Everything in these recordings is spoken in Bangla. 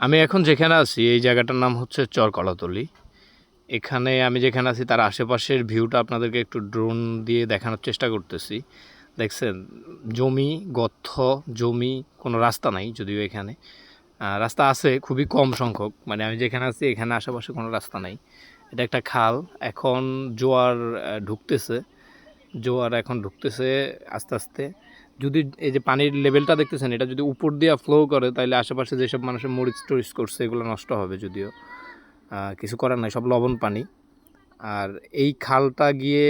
আমি এখন যেখানে আছি, এই জায়গাটার নাম হচ্ছে চরকলাতলি। এখানে আমি যেখানে আছি, তার আশেপাশের ভিউটা আপনাদেরকে একটু ড্রোন দিয়ে দেখানোর চেষ্টা করতেছি। দেখছেন, জমি গর্থ জমি, কোনো রাস্তা নাই যদিও এখানে। রাস্তা আছে, খুবই কম সংখ্যক। মানে আমি যেখানে আছি, এখানে আশেপাশে কোনো রাস্তা নাই। এটা একটা খাল। এখন জোয়ার ঢুকতেছে। জোয়ার এখন ঢুকতেছে আস্তে আস্তে। যদি এই যে পানির লেভেলটা দেখতেছেন, এটা যদি উপর দিয়ে ফ্লো করে তাহলে আশেপাশে যেসব মানুষের মরিচ টরিচ করছে, এগুলো নষ্ট হবে যদিও। কিছু করার নাই, সব লবণ পানি। আর এই খালটা গিয়ে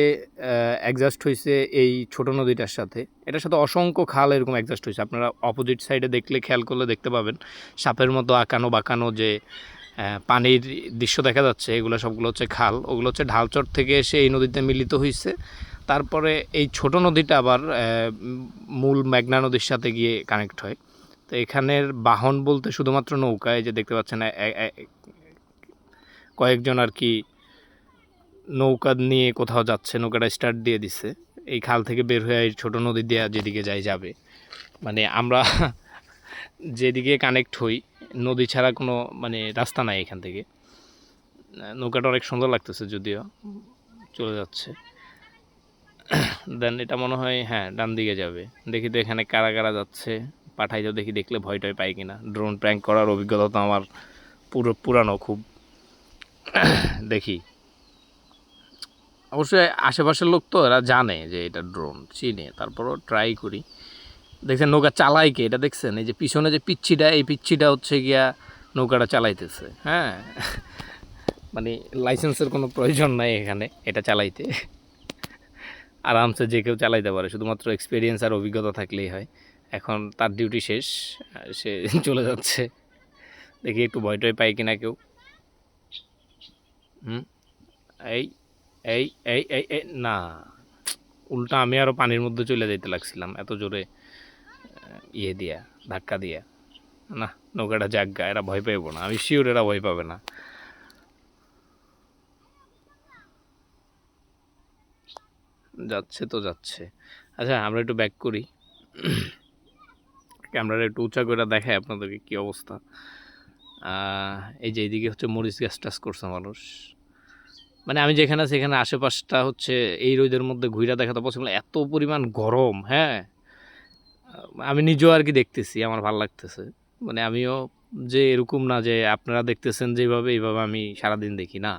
অ্যাডজাস্ট হয়েছে এই ছোট নদীটার সাথে। এটার সাথে অসংখ্য খাল এরকম অ্যাডজাস্ট হয়েছে আপনারা অপোজিট সাইডে দেখলে, খেয়াল করলে দেখতে পাবেন, সাপের মতো আঁকানো বাঁকানো যে পানির দৃশ্য দেখা যাচ্ছে, এগুলো সবগুলো হচ্ছে খাল, ওগুলো হচ্ছে ঢালচর থেকে এসে এই নদীতে মিলিত হয়েছে তারপরে এই ছোট নদীটা আবার মূল মেঘনা নদীর সাথে গিয়ে কানেক্ট হয়। তো এখানের বাহন বলতে শুধুমাত্র নৌকা, এই যে দেখতে পাচ্ছেন কয়েকজন আর কি নৌকা নিয়ে কোথাও যাচ্ছে, নৌকাটা স্টার্ট দিয়ে দিচ্ছে এই খাল থেকে বের হয়ে এই ছোট নদী দিয়ে যেদিকে যাই যাবে। মানে আমরা যেদিকে কানেক্ট হই, নদী ছাড়া কোনো মানে রাস্তা নাই এখান থেকে। নৌকাটা অনেক সুন্দর লাগতেছে যদিও, চলে যাচ্ছে। দেন এটা মনে হয় হ্যাঁ ডান দিকে যাবে। দেখি তো এখানে কারা কারা যাচ্ছে। পাঠাই তো দেখি, দেখলে ভয় টয় পাই কিনা। ড্রোন প্র্যাঙ্ক করার অভিজ্ঞতা তো আমার পুরো, পুরানো খুব। দেখি। অবশ্যই আশেপাশের লোক তো এরা জানে যে এটা ড্রোন চিনে। তারপরও ট্রাই করি। দেখছেন নৌকা চালাই কে? এটা দেখছেন? এই যে পিছনে যে পিচ্ছিটা, এই পিচ্ছিটা হচ্ছে গিয়া নৌকাটা চালাইতেছে হ্যাঁ? মানে লাইসেন্সের কোনো প্রয়োজন নাই এখানে, এটা চালাইতে। আরামসে যে কেউ চালাইতে পারে, শুধুমাত্র এক্সপিরিয়েন্স আর অভিজ্ঞতা থাকলেই হয়। এখন তার ডিউটি শেষ সে চলে যাচ্ছে। দেখি একটু ভয় টয় পাই কিনা কেউ। হুম? এই এই এই এই না। উল্টা আমি আরও পানির মধ্যে চলে যেতে লাগছিলাম, এত জোরে। ইয়ে দিয়া, ধাক্কা দিয়া। না, নৌকাটা জাগা এরা ভয় পাইব না। আমি শিওর এরা ভয় পাবে না। যাচ্ছে তো যাচ্ছে। আচ্ছা আমরা একটু ব্যাক করি। ক্যামেরাটা একটু উঁচা করে দেখায় আপনাদেরকে কি অবস্থা। এই যে এইদিকে হচ্ছে মরিচ গাছ টাছ করছে মানুষ। মানে আমি যেখানে সেখানে আশেপাশটা হচ্ছে এই রোদের মধ্যে ঘুরে দেখা তো পসিবল এত পরিমাণ গরম হ্যাঁ? আমি নিজেও আর কি দেখতেছি, আমার ভালো লাগতেছে। মানে আমিও যে এরকম না যে আপনারা দেখতেছেন যেভাবে, এইভাবে আমি সারাদিন দেখি না।